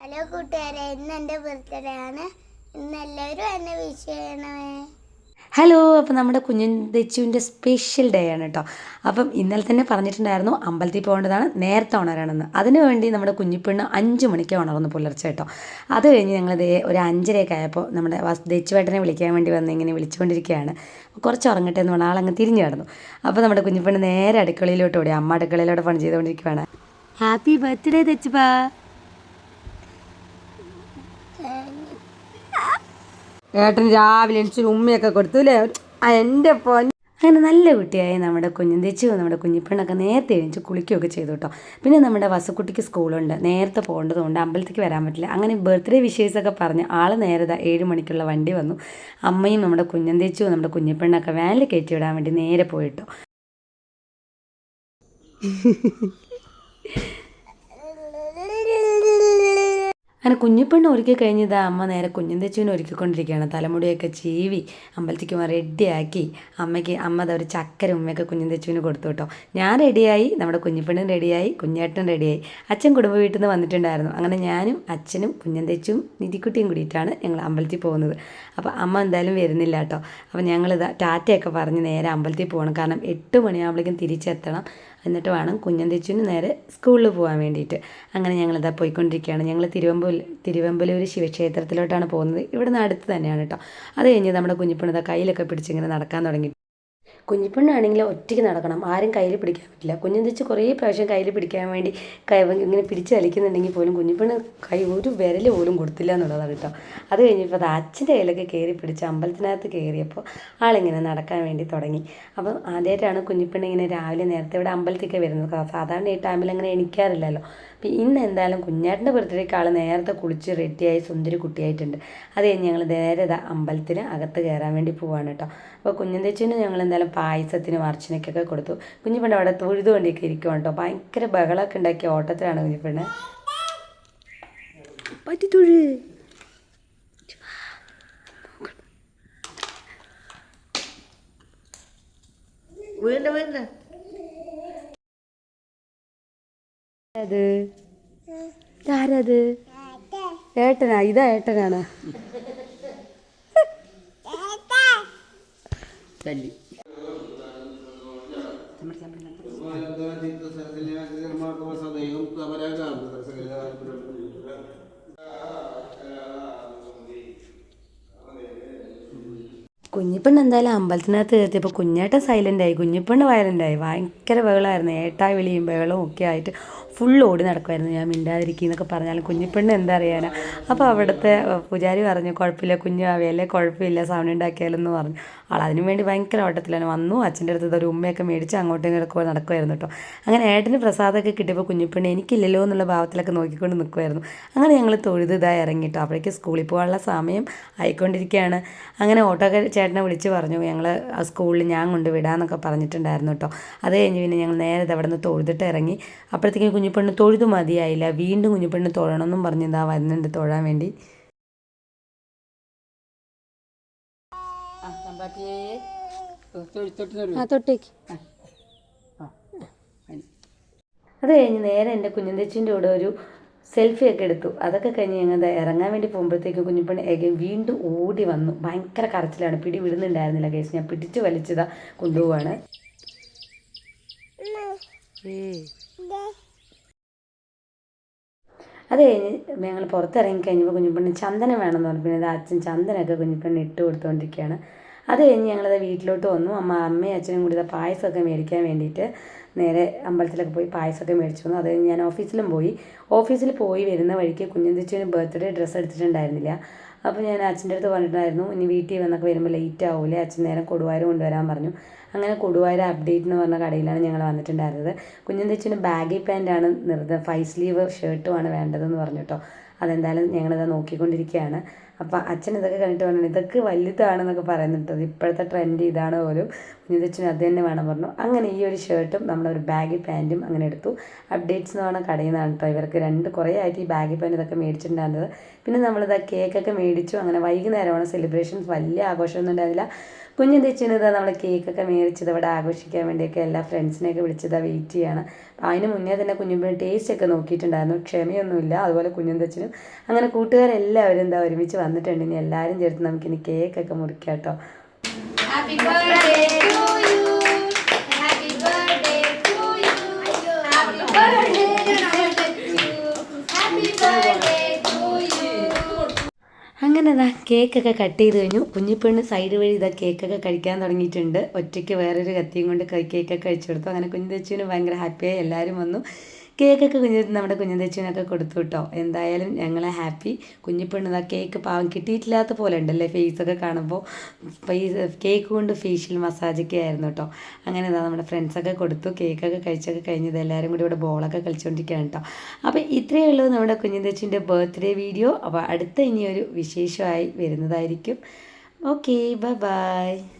Hello കൂട്ടുകാരെ ഇന്ന് എന്റെ ബർത്ത്ഡേ ആണ് ഇന്ന് എല്ലാവരും എന്നെ വിഷ് ചെയ്യണമേ. ഹലോ അപ്പോൾ നമ്മുടെ കുഞ്ഞൻ ദച്ചുവിന്റെ സ്പെഷ്യൽ ഡേ ആണ് കേട്ടോ. അപ്പം ഇന്നലെ തന്നെ പറഞ്ഞിട്ടുണ്ടായിരുന്നു അമ്പലത്തിൽ പോകേണ്ടതാണ് നേരത്തെ ഉണരണമെന്ന്. അതിനുവേണ്ടി നമ്മുടെ കുഞ്ഞിപ്പെണ്ണ് അഞ്ച് മണിക്ക് ഉണർന്നു പുലർച്ചെ കേട്ടോ. അത് കഴിഞ്ഞ് ഞങ്ങൾ ദേ ഒരു അഞ്ചരയൊക്കെ ആയപ്പോൾ നമ്മുടെ വസ് ദച്ചുവേട്ടനെ വിളിക്കാൻ വേണ്ടി വന്ന് ഇങ്ങനെ വിളിച്ചുകൊണ്ടിരിക്കുകയാണ്. കുറച്ച് ഉറങ്ങട്ടെ എന്ന് പറഞ്ഞാൽ ആളങ്ങ് തിരിഞ്ഞു കിടന്നു അപ്പോൾ നമ്മുടെ കുഞ്ഞിപ്പെണ്ണ് നേരെ അടുക്കളയിലോട്ട് ഓടി അമ്മ അടുക്കളയിലോട്ട് പണി ചെയ്തുകൊണ്ടിരിക്കുകയാണ് ഹാപ്പി ബർത്ത്ഡേ ദച്ചുപ്പാ. ഏട്ടൻ രാവിലെ എണിച്ച് ഉമ്മയൊക്കെ കൊടുത്തു അല്ലേ? എന്റെ പൊൻ അങ്ങനെ നല്ല കുട്ടിയായി നമ്മുടെ കുഞ്ഞും. തെച്ചു നമ്മുടെ കുഞ്ഞിപ്പെണ്ണൊക്കെ നേരത്തെ എഴുതി കുളിക്കുകയൊക്കെ ചെയ്തു കേട്ടോ. പിന്നെ നമ്മുടെ വസുക്കുട്ടിക്ക് സ്കൂളുണ്ട്. നേരത്തെ പോകേണ്ടതുകൊണ്ട് അമ്പലത്തേക്ക് വരാൻ പറ്റില്ല. അങ്ങനെ ബർത്ത്ഡേ വിഷേഴ്സൊക്കെ പറഞ്ഞ് ആൾ നേരത്തെ ഏഴ് മണിക്കുള്ള വണ്ടി വന്നു. അമ്മയും നമ്മുടെ കുഞ്ഞൻ തെച്ചു നമ്മുടെ കുഞ്ഞിപ്പെണ്ണൊക്കെ വാനിൽ കയറ്റി വിടാൻ വേണ്ടി നേരെ പോയിട്ടോ അങ്ങനെ കുഞ്ഞിപ്പെണ്ണ് ഒരുക്കി കഴിഞ്ഞതാ അമ്മ നേരെ കുഞ്ഞൻ തെച്ചുവിനെ ഒരുക്കിക്കൊണ്ടിരിക്കുകയാണ്. തലമുടിയൊക്കെ ചീവി അമ്പലത്തേക്ക് റെഡിയാക്കി അമ്മയ്ക്ക് അമ്മ അതൊരു ചക്കര ഉമ്മയൊക്കെ കുഞ്ഞൻ തെച്ചുവിന് കൊടുത്തു കേട്ടോ. ഞാൻ റെഡിയായി നമ്മുടെ കുഞ്ഞിപ്പെണ്ണും റെഡിയായി കുഞ്ഞേട്ടൻ റെഡിയായി. അച്ഛൻ കുടുംബ വീട്ടിൽ നിന്ന് വന്നിട്ടുണ്ടായിരുന്നു. അങ്ങനെ ഞാനും അച്ഛനും കുഞ്ഞൻ തെച്ചും നിധിക്കുട്ടിയും കൂടിയിട്ടാണ് ഞങ്ങൾ അമ്പലത്തിൽ പോകുന്നത്. അപ്പോൾ അമ്മ എന്തായാലും വരുന്നില്ല കേട്ടോ. അപ്പോൾ ഞങ്ങളിത് ടാറ്റയൊക്കെ പറഞ്ഞ് നേരെ അമ്പലത്തിൽ പോകണം. കാരണം എട്ട് മണിയാകുമ്പോഴേക്കും തിരിച്ചെത്തണം. എന്നിട്ട് വേണം കുഞ്ഞന്തിച്ചുവിന് നേരെ സ്കൂളിൽ പോകാൻ വേണ്ടിയിട്ട്. അങ്ങനെ ഞങ്ങളിതാ പോയിക്കൊണ്ടിരിക്കുകയാണ്. ഞങ്ങൾ തിരുവമ്പൂർ തിരുവമ്പലൂർ ശിവക്ഷേത്രത്തിലോട്ടാണ് പോകുന്നത്. ഇവിടുന്ന് അടുത്ത് തന്നെയാണ് കേട്ടോ അത് കഴിഞ്ഞ് നമ്മുടെ കുഞ്ഞിപ്പണിത കയ്യിലൊക്കെ പിടിച്ചിങ്ങനെ നടക്കാൻ തുടങ്ങി. കുഞ്ഞിപ്പെണ്ണാണെങ്കിൽ ഒറ്റയ്ക്ക് നടക്കണം. ആരും കയ്യിൽ പിടിക്കാൻ പറ്റില്ല. കുഞ്ഞു വെച്ച് കുറേ പ്രാവശ്യം കയ്യിൽ പിടിക്കാൻ വേണ്ടി കൈ ഇങ്ങനെ പിടിച്ച് കളിക്കുന്നുണ്ടെങ്കിൽ പോലും കുഞ്ഞിപ്പെണ്ണ് കൈ ഒരു വിരൽ പോലും കൊടുത്തില്ല എന്നുള്ളതാണ് കേട്ടോ. അത് കഴിഞ്ഞപ്പോൾ അത് അച്ഛന്റെ കയ്യിലൊക്കെ കയറി പിടിച്ച് അമ്പലത്തിനകത്ത് കയറിയപ്പോൾ ആളിങ്ങനെ നടക്കാൻ വേണ്ടി തുടങ്ങി. അപ്പം ആദ്യമായിട്ടാണ് കുഞ്ഞിപ്പെണ്ണ് ഇങ്ങനെ രാവിലെ നേരത്തെ ഇവിടെ അമ്പലത്തിലേക്ക് വരുന്നത്. സാധാരണ ഈ ടൈമിൽ അങ്ങനെ എണിക്കാറില്ലല്ലോ. അപ്പം ഇന്ന് എന്തായാലും കുഞ്ഞാട്ടിന്റെ ബർത്ത്ഡേക്ക് ആൾ നേരത്തെ കുളിച്ച് റെഡിയായി സുന്ദരി കുട്ടിയായിട്ടുണ്ട്. അത് കഴിഞ്ഞ് ഞങ്ങൾ നേരെ ഇതാ അമ്പലത്തിന് അകത്ത് കയറാൻ വേണ്ടി പോവാണ് കേട്ടോ അപ്പോൾ കുഞ്ഞന്തേച്ചിന് ഞങ്ങൾ എന്തായാലും പായസത്തിന് അർച്ചനയ്ക്കൊക്കെ കൊടുത്തു. കുഞ്ഞിപ്പെണ്ണ് അവിടെ തൊഴുതുകൊണ്ടൊക്കെ ഇരിക്കുവാണ് കേട്ടോ ഭയങ്കര ബഹളമൊക്കെ ഉണ്ടാക്കിയ ഓട്ടത്തിലാണ് കുഞ്ഞിപ്പെണ്ണ് പറ്റി തൊഴു. വീണ്ട വീണ്ട അത് ആരത് ഏട്ടനാ? ഇതാ ഏട്ടനാണ്. തല്ലി. കുഞ്ഞിപ്പെണ്ണ് എന്തായാലും അമ്പലത്തിനകത്ത് കയറിയപ്പോൾ കുഞ്ഞേട്ടൻ സൈലന്റ് ആയി. കുഞ്ഞിപ്പെണ്ണ് വയലന്റ് ആയി. ഭയങ്കര ബഹളമായിരുന്നു ഏട്ടാ വിളിയും ബഹളവും ഒക്കെ ആയിട്ട് ഫുൾ ഓടി നടക്കുമായിരുന്നു ഞാൻ മിണ്ടാതിരിക്കുന്നൊക്കെ പറഞ്ഞാലും കുഞ്ഞിപ്പെണ്ണ് എന്താ അറിയാനാ. അപ്പോൾ അവിടുത്തെ പൂജാരി പറഞ്ഞു കുഴപ്പമില്ല കുഞ്ഞു ആവിയല്ലേ കുഴപ്പമില്ല സൗണ്ട് ഉണ്ടാക്കിയാലെന്ന് പറഞ്ഞു. ആൾ അതിനു വേണ്ടി ഭയങ്കര ഓട്ടത്തിലാണ്. വന്നു അച്ഛന്റെ അടുത്ത് ഒരു ഉമ്മയൊക്കെ മേടിച്ച് അങ്ങോട്ടും ഇങ്ങോട്ടും നടക്കുമായിരുന്നു കേട്ടോ അങ്ങനെ ഏട്ടന് പ്രസാദമൊക്കെ കിട്ടിയപ്പോൾ കുഞ്ഞിപ്പെണ്ണ് എനിക്കില്ലല്ലോ എന്നുള്ള ഭാവത്തിലൊക്കെ നോക്കിക്കൊണ്ട് നിൽക്കുമായിരുന്നു അങ്ങനെ ഞങ്ങൾ തൊഴുത് ഇതായി ഇറങ്ങിട്ടോ അപ്പോഴേക്ക് സ്കൂളിൽ പോകാനുള്ള സമയം ആയിക്കൊണ്ടിരിക്കുകയാണ്. അങ്ങനെ ഓട്ടോക്കാർ ചേട്ടനെ വിളിച്ച് പറഞ്ഞു ഞങ്ങൾ ആ സ്കൂളിൽ ഞാൻ കൊണ്ട് വിടാമെന്നൊക്കെ പറഞ്ഞിട്ടുണ്ടായിരുന്നു കേട്ടോ അത് കഴിഞ്ഞ് പിന്നെ ഞങ്ങൾ നേരെ ഇത് അവിടെ നിന്ന് തൊഴുതിട്ട് ഇറങ്ങി അപ്പോഴത്തേക്കും കുഞ്ഞിപ്പെണ്ണ് തൊഴുതു മതിയായില്ല വീണ്ടും കുഞ്ഞിപ്പെണ്ണ് തൊഴണമെന്നും പറഞ്ഞ് ഇതാ വരുന്നുണ്ട് തൊഴാൻ വേണ്ടി ആ തൊട്ടേക്ക് അത് കഴിഞ്ഞ് നേരെ എന്റെ കുഞ്ഞന്തേച്ചിന്റെ കൂടെ ഒരു സെൽഫി ഒക്കെ എടുത്തു. അതൊക്കെ കഴിഞ്ഞ് ഞങ്ങൾ ഇറങ്ങാൻ വേണ്ടി പോകുമ്പോഴത്തേക്കും കുഞ്ഞിപ്പണി എഗൈൻ വീണ്ടും ഓടി വന്നു. ഭയങ്കര കരച്ചിലാണ്. പിടി വിടുന്നുണ്ടായിരുന്നില്ല കേസ്. ഞാൻ പിടിച്ച് വലിച്ചതാ കൊണ്ടുപോവാണ്. അത് കഴിഞ്ഞ് ഞങ്ങൾ പുറത്തിറങ്ങി കഴിഞ്ഞപ്പോൾ കുഞ്ഞിപ്പെണ്ണി ചന്ദനം വേണമെന്ന് പറഞ്ഞു. പിന്നെ അച്ഛൻ ചന്ദനമൊക്കെ കുഞ്ഞിപ്പെണ്ണി ഇട്ട് കൊടുത്തുകൊണ്ടിരിക്കുകയാണ് അത് കഴിഞ്ഞ് ഞങ്ങളത് വീട്ടിലോട്ട് വന്നു. അമ്മ അമ്മയും അച്ഛനും കൂടി പായസമൊക്കെ മേടിക്കാൻ വേണ്ടിയിട്ട് നേരെ അമ്പലത്തിലൊക്കെ പോയി പായസമൊക്കെ മേടിച്ചു വന്നു. അത് ഞാൻ ഓഫീസിലും പോയി. ഓഫീസിൽ പോയി വരുന്ന വഴിക്ക് കുഞ്ഞന്തിച്ചുവിന് ബർത്ത്ഡേ ഡ്രസ്സ് എടുത്തിട്ടുണ്ടായിരുന്നില്ല. അപ്പോൾ ഞാൻ അച്ഛന്റെ അടുത്ത് പറഞ്ഞിട്ടുണ്ടായിരുന്നു ഇനി വീട്ടിൽ വന്നൊക്കെ വരുമ്പോൾ ലേറ്റ് ആവില്ലേ അച്ഛൻ നേരം കൊടുവായൂർ കൊണ്ടുവരാൻ പറഞ്ഞു. അങ്ങനെ കൊടുവായൂർ അപ്ഡേറ്റ് എന്ന് പറഞ്ഞ കടയിലാണ് ഞങ്ങൾ വന്നിട്ടുണ്ടായിരുന്നത്. കുഞ്ഞന്തിച്ചിന് ബാഗി പാന്റാണ് നിർദ്ദ ഫൈവ് സ്ലീവ് ഷർട്ടുമാണ് വേണ്ടതെന്ന് പറഞ്ഞു കേട്ടോ അതെന്തായാലും ഞങ്ങളിത് നോക്കിക്കൊണ്ടിരിക്കുകയാണ്. അപ്പോൾ അച്ഛൻ ഇതൊക്കെ കണ്ടിട്ട് പറഞ്ഞു ഇതൊക്കെ വലുതാണെന്നൊക്കെ പറയുന്നുണ്ട്. ഇപ്പോഴത്തെ ട്രെൻഡ് ഇതാണ് പോലും കുഞ്ഞിതച്ഛന് അത് തന്നെ വേണം പറഞ്ഞു. അങ്ങനെ ഈ ഒരു ഷർട്ടും നമ്മളൊരു ബാഗി പാന്റും അങ്ങനെ എടുത്തു. അപ്ഡേറ്റ്സ് എന്ന് പറഞ്ഞാൽ കടയിൽ നിന്നാണ് കേട്ടോ ഇവർക്ക് രണ്ട് കുറേ ആയിട്ട് ഈ ബാഗി പാന്റ് ഇതൊക്കെ മേടിച്ചിട്ടുണ്ടായിരുന്നത്. പിന്നെ നമ്മളിത് കേക്കൊക്കെ മേടിച്ചു. അങ്ങനെ വൈകുന്നേരമാണ് സെലിബ്രേഷൻസ് വലിയ ആഘോഷമൊന്നും ഉണ്ടായിരുന്നില്ല. കുഞ്ഞു തെച്ചിന് നമ്മൾ കേക്കൊക്കെ മേടിച്ചത് ഇവിടെ ആഘോഷിക്കാൻ വേണ്ടിയൊക്കെ എല്ലാ ഫ്രണ്ട്സിനെയൊക്കെ വിളിച്ചത് വെയിറ്റ് ചെയ്യാണ്. അപ്പോൾ അതിന് മുന്നേ തന്നെ കുഞ്ഞുമ്പിന് ടേസ്റ്റ് ഒക്കെ നോക്കിയിട്ടുണ്ടായിരുന്നു. ക്ഷമയൊന്നുമില്ല. അതുപോലെ കുഞ്ഞും തെച്ചിനും അങ്ങനെ കൂട്ടുകാരെല്ലാവരും എന്താ ഒരുമിച്ച് വന്നിട്ടുണ്ട്. ഇനി എല്ലാവരും ചേർത്ത് നമുക്കിനി കേക്കൊക്കെ മുറിക്കാം കേട്ടോ ഹാപ്പി ബർത്ത്ഡേ ടു you. കേക്കൊക്കെ കട്ട് ചെയ്ത് കഴിഞ്ഞു. കുഞ്ഞിപ്പെണ്ണ് സൈഡ് വഴി ഇതാ കേക്കൊക്കെ കഴിക്കാൻ തുടങ്ങിയിട്ടുണ്ട്. ഒറ്റയ്ക്ക് വേറൊരു കത്തിയും കൊണ്ട് കേക്കൊക്കെ കഴിച്ചു കൊടുത്തു. അങ്ങനെ കുഞ്ഞു തെച്ചുവിന് ഭയങ്കര ഹാപ്പിയായി എല്ലാവരും വന്നു. കേക്കൊക്കെ കുഞ്ഞു നമ്മുടെ കുഞ്ഞുതച്ചിനൊക്കെ കൊടുത്തു കേട്ടോ എന്തായാലും ഞങ്ങളെ ഹാപ്പി. കുഞ്ഞിപ്പെണ്ണ് ആ കേക്ക് പാവം കിട്ടിയിട്ടില്ലാത്ത പോലെ ഉണ്ടല്ലേ ഫേസൊക്കെ കാണുമ്പോൾ ഫേസ് കേക്ക് കൊണ്ട് ഫേഷ്യൽ മസാജൊക്കെ ആയിരുന്നു കേട്ടോ അങ്ങനെ ഇതാ നമ്മുടെ ഫ്രണ്ട്സൊക്കെ കൊടുത്തു. കേക്കൊക്കെ കഴിച്ചൊക്കെ കഴിഞ്ഞത് എല്ലാവരും കൂടി ഇവിടെ ബോളൊക്കെ കളിച്ചുകൊണ്ടിരിക്കുകയാണ് കേട്ടോ അപ്പോൾ ഇത്രയേ ഉള്ളൂ നമ്മുടെ കുഞ്ഞുതച്ചിന്റെ ബർത്ത്ഡേ വീഡിയോ. അപ്പോൾ അടുത്ത ഇനിയൊരു വിശേഷമായി വരുന്നതായിരിക്കും. Okay bye bye.